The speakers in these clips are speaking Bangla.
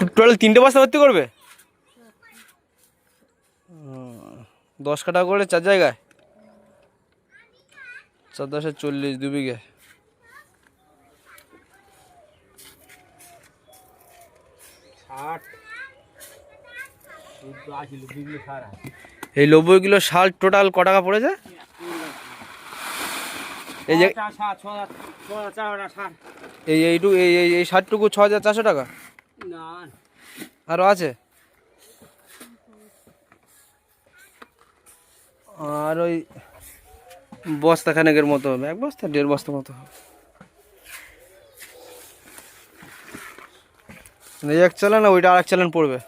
টোটাল তিনটে বস্তা ভর্তি করবে? দশ কাটা করে চার জায়গায়? চার দশে চল্লিশ দু বিঘে। এই নব্বই কিলো শাল টোটাল ক টাকা পড়েছে? এই যে এই এইটুকু এই এই এই ষাটটুকু ছ হাজার চারশো টাকা? না। আরও আছে? আর ওই বস্তা খানেকের মতো হবে। এক বস্তা দেড় বস্তা মতো হবে। এই এক চালান না ওইটা আর এক চালান পড়বে।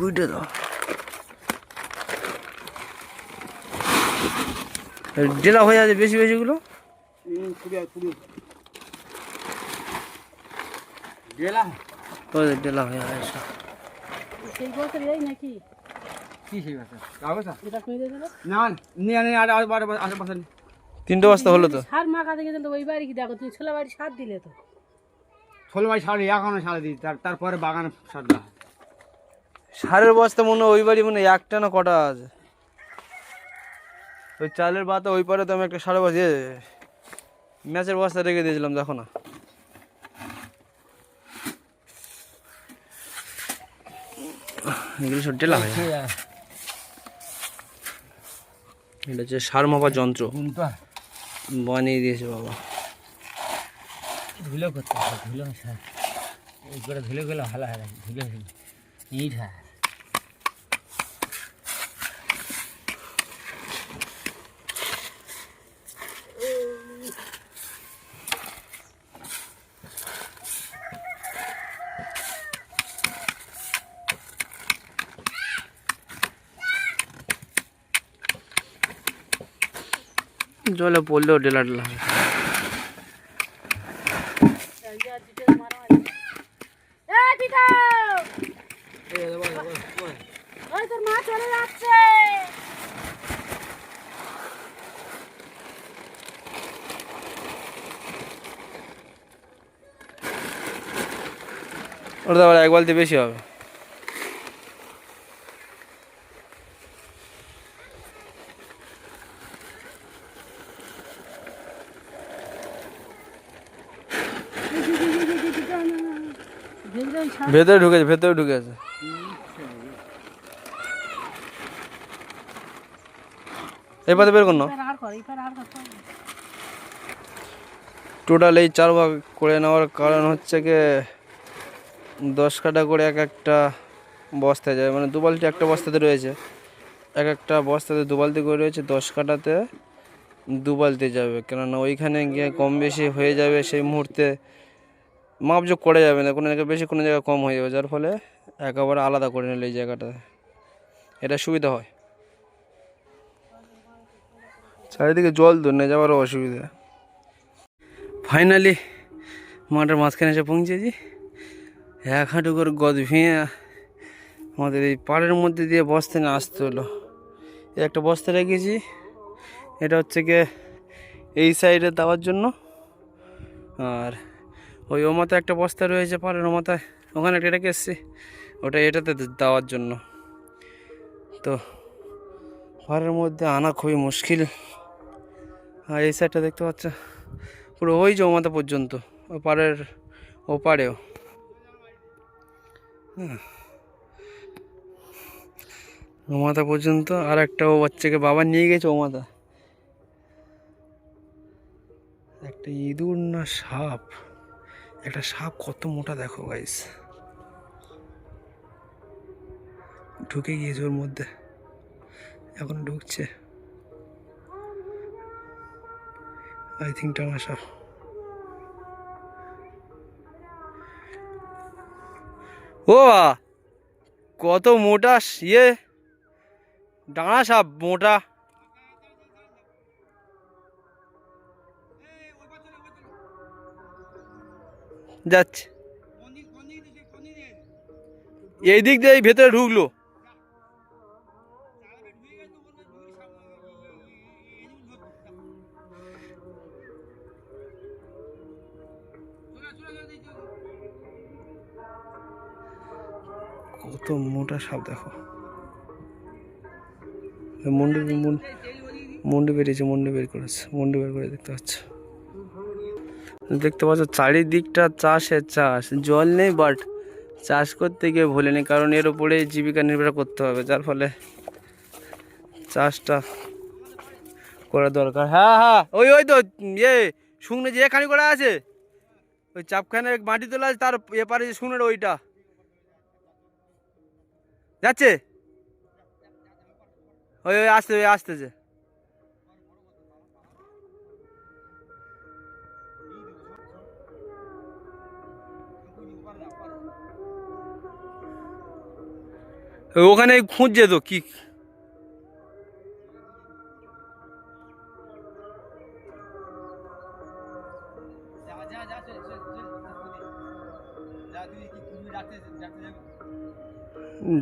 গুইটে দাও। ডেলা হয়ে আছে বেশি বেশিগুলো ডেলা হয়ে আছে। তিনটে বস্তা হলো তো? সার মাখা দেখে তো? ওই বাড়ি কি দেখো? তুমি ছোলা বাড়ি সার দিলে তো। ষোলো বাই সাড়ে এখনও সাড়ে দিই তার তারপরে বাগানে সার দেওয়া হয়। সারের বস্তা মনে হয় ওই বাড়ি মনে হয় একটা না কটা আছে? ওই চালের বাতা ওই পারে তো আমি একটা বস্তা ইয়ে, ম্যাচের বস্তা রেখে দিয়েছিলাম দেখো না। এগুলো সব ডেলা হয় এটা হচ্ছে সার মাপার যন্ত্র। বানিয়ে দিয়েছে বাবা। ধুলো করতে ধুলো ধুলো গেলে ভালো হয় ধুলো ইট হয়। জলে পড়লেও ডেলা ডেলা যাচ্ছে! ওটা তো আবার এক বালতি বেশি হবে ভেজলে ওই সার ভেতরে ঢুকেছে ভেতরে ঢুকেছে। এই পাতে বের করুন টোটাল এই চার ভাগ করে নেওয়ার কারণ হচ্ছে কি, দশ কাটা করে এক একটা বস্তায় যায়। মানে দু বালতি একটা বস্তাতে রয়েছে। এক একটা বস্তাতে দু বালতি করে রয়েছে, দশ কাটাতে দু বালতি যাবে। কেননা ওইখানে গিয়ে কম বেশি হয়ে যাবে সেই মুহূর্তে মাপযোগ করে যাবে না, কোনো জায়গায় বেশি, কোনো জায়গায় কম হয়ে যাবে, যার ফলে একেবারে আলাদা করে নিলে এই জায়গাটা, এটা সুবিধা হয়। চারিদিকে জল তো নিয়ে যাওয়ারও অসুবিধা। ফাইনালি মাঠের মাঝখানে এসে পৌঁছেছি। এক হাঁটু করে গদ ভেঙে আমাদের এই পাড়ের মধ্যে দিয়ে বস্তা নিয়ে আসতে হলো। একটা বস্তা রেখেছি, এটা হচ্ছে গিয়ে এই সাইডে দেওয়ার জন্য। আর ওই ও মাথায় একটা বস্তা রয়েছে পাড়ের ও মাথায় ওখানে একটা রেখে এসছি। ওটা এটাতে দেওয়ার জন্য। তো পাড়ের মধ্যে আনা খুবই মুশকিল। আর এই সাইডটা দেখতে পাচ্ছ? পুরো ওই যে ও মাথা পর্যন্ত। ও পাড়ের ও পাড়েও হ্যাঁ। ও মাথা পর্যন্ত আর একটা ও বাচ্চাকে বাবা নিয়ে গেছে ও মাথা একটা ইঁদুর না সাপ? একটা সাপ কত মোটা দেখো গাইস ঢুকে গিয়েছে ওর মধ্যে। এখন ঢুকছে। আই থিঙ্ক টানা সাপ। ও কত মোটা ইয়ে। ডানা সাপ, মোটা। যাচ্ছে। এই দিক দিয়ে এই ভেতরে ঢুকলো। কত মোটা সাপ দেখো। মন্ডু মন্ডু বেরিয়েছে, মন্ডু বের করেছে, মন্ডু বের করে দেখতে পাচ্ছ। দেখতে পাচ্ছ, চারিদিকটা চাষের চাষ। জল নেই বাট চাষ করতে গিয়ে ভুলেনি কারণ এর উপরে জীবিকা নির্ভর করতে হবে, যার ফলে চাষটা করা দরকার। হ্যাঁ হ্যাঁ ওই ওই তো ইয়ে শুকনো যে এখানে করা আছে, ওই চাপখানে মাটি তোলা আছে, তার এপারে যে শুকনোর ওইটা। যাচ্ছে? ওই ওই আসতে ওই, আসতেছে। ওখানে খুঁজছে তো কি?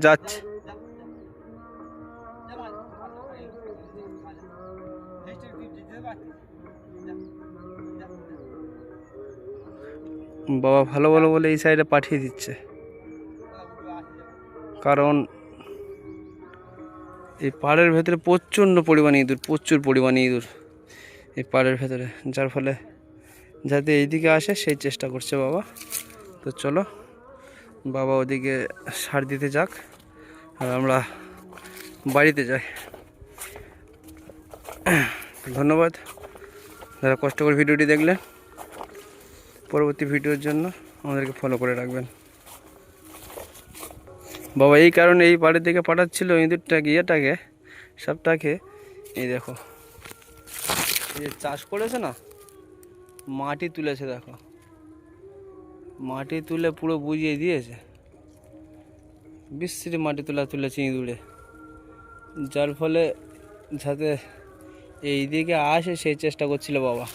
যাচ্ছে। বাবা ভালো ভালো বলে এই সাইডে পাঠিয়ে দিচ্ছে। কারণ এই পাড়ের ভেতরে প্রচণ্ড পরিমাণে ইঁদুর, প্রচুর পরিমাণে ইঁদুর এই পাড়ের ভেতরে। যার ফলে যাতে এইদিকে আসে, সেই চেষ্টা করছে বাবা। তো চলো, বাবা ওদিকে সার দিতে যাক আর আমরা বাড়িতে যাই। ধন্যবাদ যারা কষ্ট করে ভিডিওটি দেখলেন। পরবর্তী ভিডিওর জন্য আমাদেরকে ফলো করে রাখবেন। বাবা, এই কারণে এই বাড়ির দিকে পাঠাচ্ছিল ইঁদুরটাকে, ইয়েটাকে সবটাকে এই দেখো। এই চাষ করেছে না, মাটি তুলেছে দেখো। মাটি তুলে পুরো বুঝিয়ে দিয়েছে। বিশ্রী মাটি তোলা তুলেছে ইঁদুরে। যার ফলে যাতে এই দিকে আসে, সেই চেষ্টা করছিল বাবা।